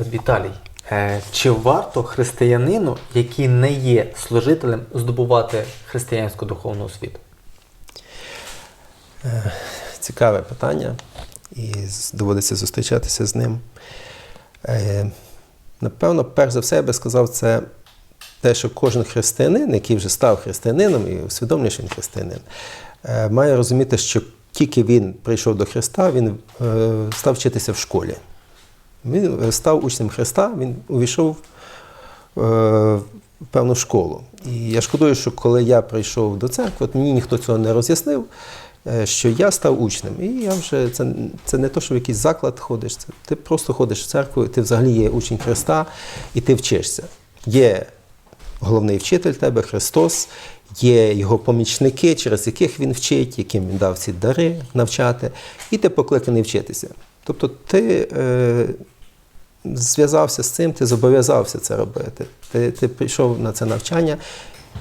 Віталій, е, чи варто християнину, який не є служителем, здобувати християнську духовну освіту? Цікаве питання, і доводиться зустрічатися з ним. Е, Напевно, перш за все, я би сказав, це те, що кожен християнин, який вже став християнином і усвідомлює, що він християнин, е, має розуміти, що тільки він прийшов до Христа, він е, став вчитися в школі. Він е, став учнем Христа, він увійшов е, в певну школу. І я шкодую, що коли я прийшов до церкви, от мені ніхто цього не роз'яснив, е, що я став учнем. І я вже це, це не то, що в якийсь заклад ходиш, це ти просто ходиш в церкву, ти взагалі є учень Христа, і ти вчишся. Є головний вчитель тебе, Христос, є його помічники, через яких він вчить, яким він дав ці дари навчати, і ти покликаний вчитися. Тобто ти зв'язався з цим, ти зобов'язався це робити. Ти, ти прийшов на це навчання,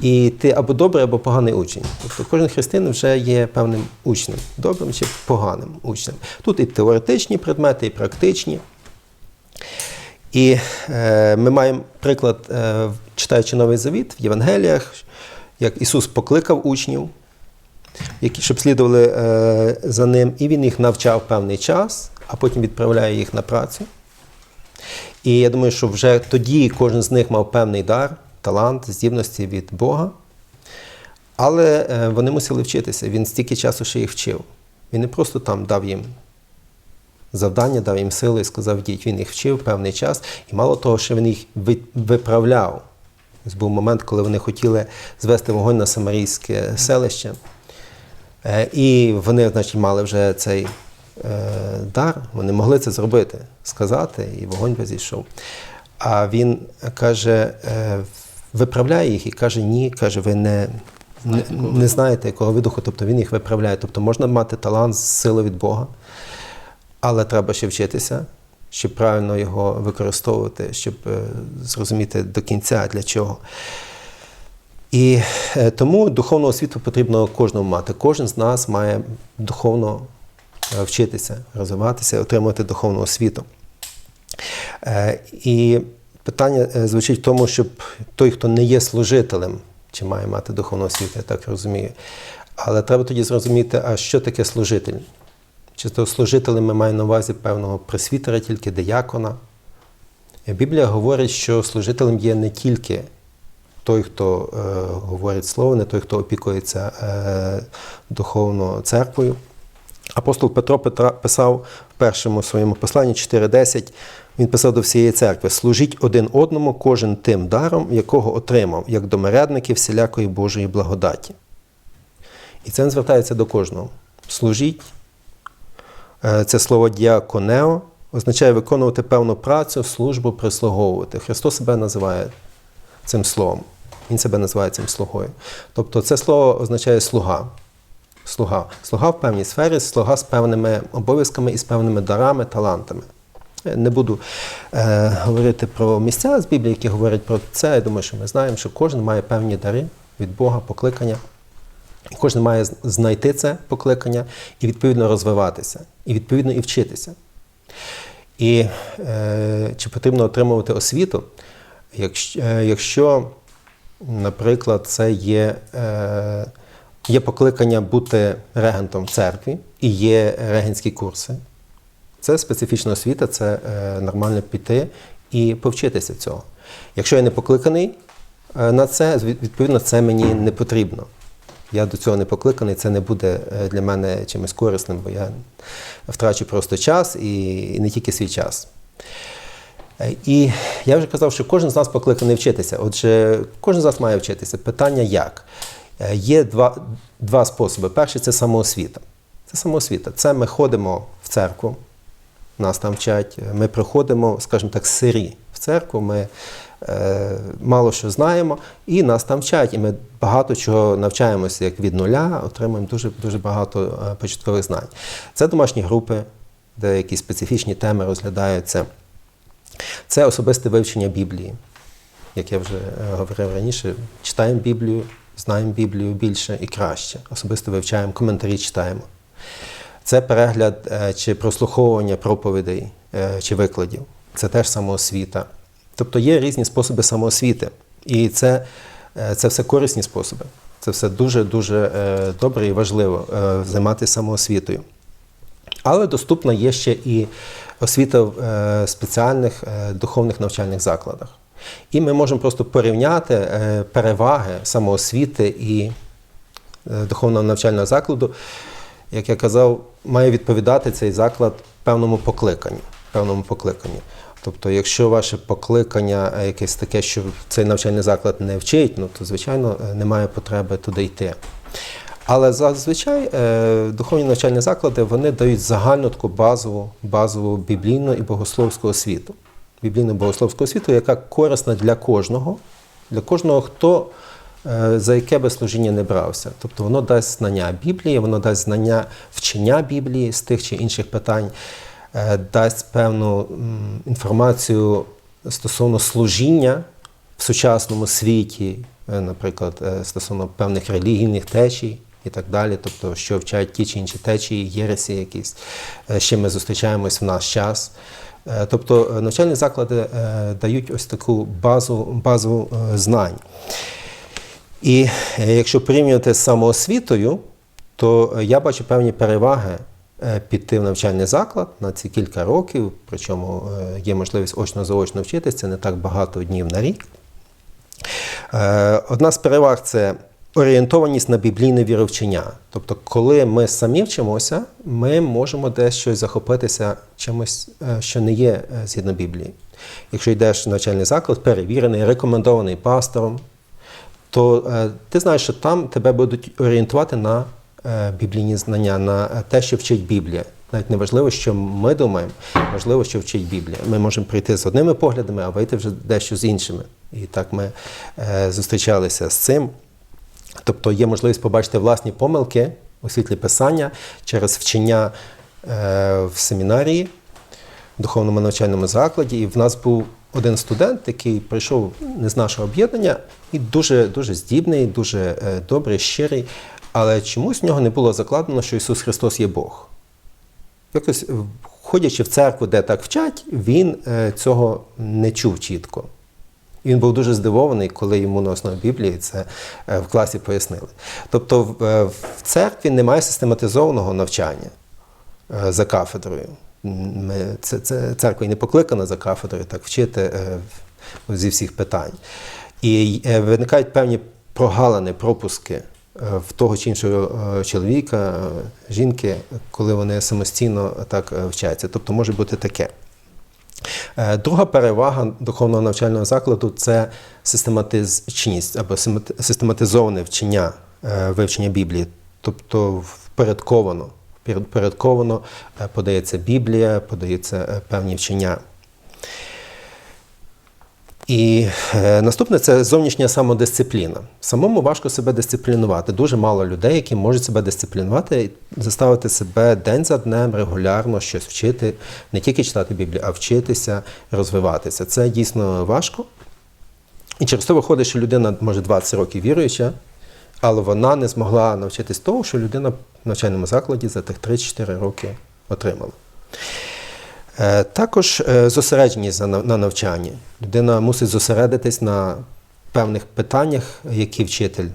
і ти або добрий, або поганий учень. Тобто кожен християнин вже є певним учнем, добрим чи поганим учнем. Тут і теоретичні предмети, і практичні. І е, ми маємо приклад, е, читаючи Новий Завіт в Євангеліях, як Ісус покликав учнів, які, щоб слідували е, за ним, і Він їх навчав певний час, а потім відправляє їх на працю. І я думаю, що вже тоді кожен з них мав певний дар, талант, здібності від Бога. Але е, вони мусили вчитися. Він стільки часу ще їх вчив. Він не просто там дав їм завдання, дав їм сили і сказав, йдіть. Він їх вчив певний час. І мало того, що він їх виправляв. Ось був момент, коли вони хотіли звести вогонь на самарійське селище. Е, І вони, значить, мали вже цей дар, вони могли це зробити, сказати, і вогонь би. А він каже, е, виправляє їх і каже, ні, каже, ви не, не, не знаєте, якого ви духу, тобто він їх виправляє. Тобто можна мати талант, силу від Бога, але треба ще вчитися, щоб правильно його використовувати, щоб е, зрозуміти до кінця для чого. І е, тому духовну освіту потрібно кожному мати. Кожен з нас має духовно е, вчитися, розвиватися, отримувати духовну освіту. Е, І питання е, звучить в тому, щоб той, хто не є служителем, чи має мати духовну освіту, я так розумію. Але треба тоді зрозуміти, а що таке служитель? Чи то служителем ми маємо на увазі певного пресвітера, тільки диякона. Е, Біблія говорить, що служителем є не тільки той, хто е, говорить слово, не той, хто опікується е, духовно церквою. Апостол Петро писав в першому своєму посланні 4.10, він писав до всієї церкви: служіть один одному, кожен тим даром, якого отримав, як домирядники всілякої Божої благодаті. І це звертається до кожного. Служіть. Е, Це слово діаконео означає виконувати певну працю, службу, прислуговувати. Христос себе називає цим словом. Він себе називає цим слугою. Тобто це слово означає слуга. Слуга. Слуга в певній сфері, слуга з певними обов'язками і з певними дарами, талантами. Не буду е, говорити про місця з Біблії, які говорять про це. Я думаю, що ми знаємо, що кожен має певні дари від Бога, покликання. Кожен має знайти це покликання і відповідно розвиватися, і відповідно і вчитися. І е, чи потрібно отримувати освіту, якщо, е, якщо наприклад, це є, е, є покликання бути регентом в церкві і є регентські курси. Це специфічна освіта, це е, нормально піти і повчитися цього. Якщо я не покликаний е, на це, відповідно, це мені не потрібно. Я до цього не покликаний, це не буде е, для мене чимось корисним, бо я втрачу просто час і, не тільки свій час. І я вже казав, що кожен з нас покликаний вчитися. Отже, кожен з нас має вчитися. Питання як? Е, Є два, два способи. Перший це самоосвіта. Це самоосвіта. Це ми ходимо в церкву, нас там вчать. Ми приходимо, скажімо так, сирі в церкву. Ми е, мало що знаємо, і нас там вчать. І ми багато чого навчаємося як від нуля, отримуємо дуже, дуже багато е, початкових знань. Це домашні групи, де якісь специфічні теми розглядаються. Це особисте вивчення Біблії. Як я вже е, говорив раніше, читаємо Біблію, знаємо Біблію більше і краще. Особисто вивчаємо, коментарі читаємо. Це перегляд е, чи прослуховування проповідей е, чи викладів. це теж самоосвіта. Тобто є різні способи самоосвіти. І це, це все корисні способи. Це все дуже-дуже добре і важливо займатися самоосвітою. Але доступна є ще і освіта в спеціальних духовних навчальних закладах. І ми можемо просто порівняти е, переваги самоосвіти і е, духовного навчального закладу. Як я казав, має відповідати цей заклад певному покликанню. Певному покликанню. Тобто, якщо ваше покликання е, якесь таке, що цей навчальний заклад не вчить, ну то звичайно немає потреби туди йти. Але зазвичай духовні навчальні заклади вони дають загальну таку базову, базову біблійну і богословську освіту. Богословську освіту, яка корисна для кожного, для кожного, хто е, за яке би служіння не брався. Тобто воно дасть знання Біблії, воно дасть знання вчення Біблії з тих чи інших питань, е, дасть певну інформацію стосовно служіння в сучасному світі, е, наприклад, стосовно певних релігійних течій і так далі, тобто, що вчать ті чи інші течії, єресі якісь, з чим ми зустрічаємось в наш час. Е, Тобто е, навчальні заклади е, дають ось таку базу, базу знань. І якщо порівнювати з самоосвітою, то я бачу певні переваги піти в навчальний заклад на ці кілька років, причому є можливість очно-заочно вчитися, це не так багато днів на рік. Одна з переваг це орієнтованість на біблійне віровчення. Тобто, коли ми самі вчимося, ми можемо десь щось захопитися чимось, е, що не є е, згідно Біблії. Якщо йдеш в навчальний заклад, перевірений, рекомендований пастором, то е, ти знаєш, що там тебе будуть орієнтувати на біблійні знання, на те, що вчить Біблія. Навіть не важливо, що ми думаємо, важливо, що вчить Біблія. Ми можемо прийти з одними поглядами, а вийти вже дещо з іншими. І так ми зустрічалися з цим. Тобто є можливість побачити власні помилки у світлі писання через вчення е, в семінарії, в духовному навчальному закладі. І в нас був один студент, який прийшов не з нашого об'єднання, і дуже, дуже здібний, дуже е, добрий, щирий. Але чомусь в нього не було закладено, що Ісус Христос є Бог. Якось е, ходячи в церкву, де так вчать, він цього не чув чітко. І Він був дуже здивований, коли йому на основі Біблії це е, в класі пояснили. Тобто в, е, церкві немає систематизованого навчання е, за кафедрою. Це, це, церква не покликана за кафедрою так вчити зі всіх питань. І виникають певні прогалини, пропуски в того чи іншого чоловіка, жінки, коли вони самостійно так вчаться. Тобто може бути таке. Е, Друга перевага духовного навчального закладу це систематичність або систематизоване вчення, е, вивчення Біблії, тобто впорядковано. Впорядковано е, подається Біблія, подаються е, певні вчення. І е, наступне це зовнішня самодисципліна. Самому важко себе дисциплінувати. Дуже мало людей, які можуть себе дисциплінувати і заставити себе день за днем регулярно щось вчити, не тільки читати Біблію, а вчитися, розвиватися. Це дійсно важко. І через то виходить, що людина може 20 років віруюча, але вона не змогла навчитись того, що людина в навчальному закладі за тих 3-4 роки отримала. Е, Також е, зосередженість на навчанні. Людина мусить зосередитись на певних питаннях, які вчитель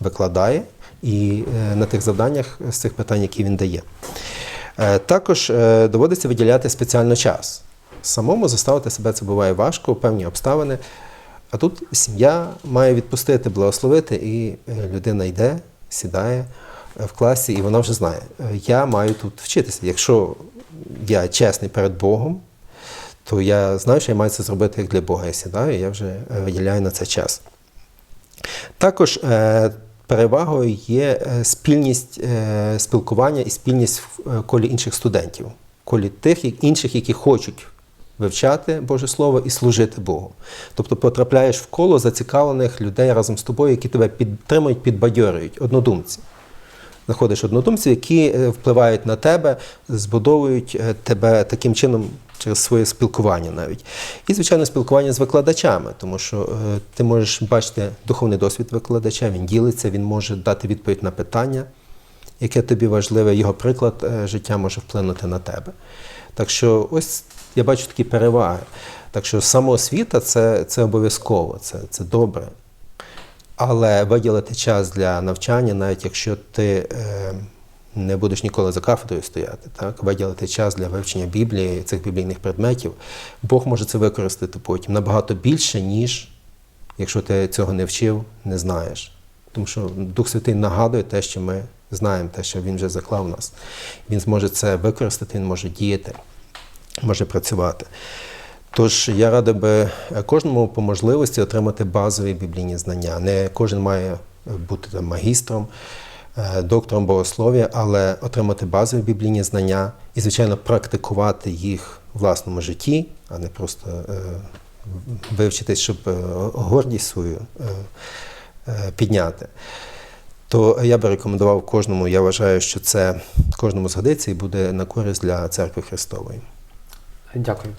викладає, і е, на тих завданнях з цих питань, які він дає. Також доводиться виділяти спеціально час. Самому заставити себе це буває важко, певні обставини. А тут сім'я має відпустити, благословити, і людина йде, сідає в класі, і вона вже знає, я маю тут вчитися. Якщо я чесний перед Богом, то я знаю, що я маю це зробити як для Бога. Я сідаю, і я вже е, виділяю на це час. Також е, перевагою є е, спільність спілкування і спільність в колі інших студентів, колі тих інших, які хочуть вивчати Боже Слово і служити Богу. Тобто потрапляєш в коло зацікавлених людей разом з тобою, які тебе підтримують, підбадьорюють, однодумці. Знаходиш однодумців, які е, впливають на тебе, збудовують е, тебе таким чином через своє спілкування навіть. І, звичайно, спілкування з викладачами, тому що е, ти можеш бачити духовний досвід викладача, він ділиться, він може дати відповідь на питання, яке тобі важливе, його приклад е, життя може вплинути на тебе. Так що ось я бачу такі переваги. Так що самоосвіта це, це обов'язково, це, це добре. Але виділити час для навчання, навіть якщо ти е, не будеш ніколи за кафедрою стояти, так? виділити час для вивчення Біблії, цих біблійних предметів, Бог може це використати потім набагато більше, ніж якщо ти цього не вчив, не знаєш. Тому що Дух Святий нагадує те, що ми знаємо, те, що Він вже заклав нас. Він зможе це використати, він може діяти, може працювати. Тож я радий би кожному по можливості отримати базові біблійні знання. Не кожен має бути там, магістром, е, доктором богослов'я, але отримати базові біблійні знання і, звичайно, практикувати їх в власному житті, а не просто е, вивчитись, щоб е, гордість свою е, е, підняти. То я би рекомендував кожному, я вважаю, що це кожному згодиться і буде на користь для церкви Христової. Дякую.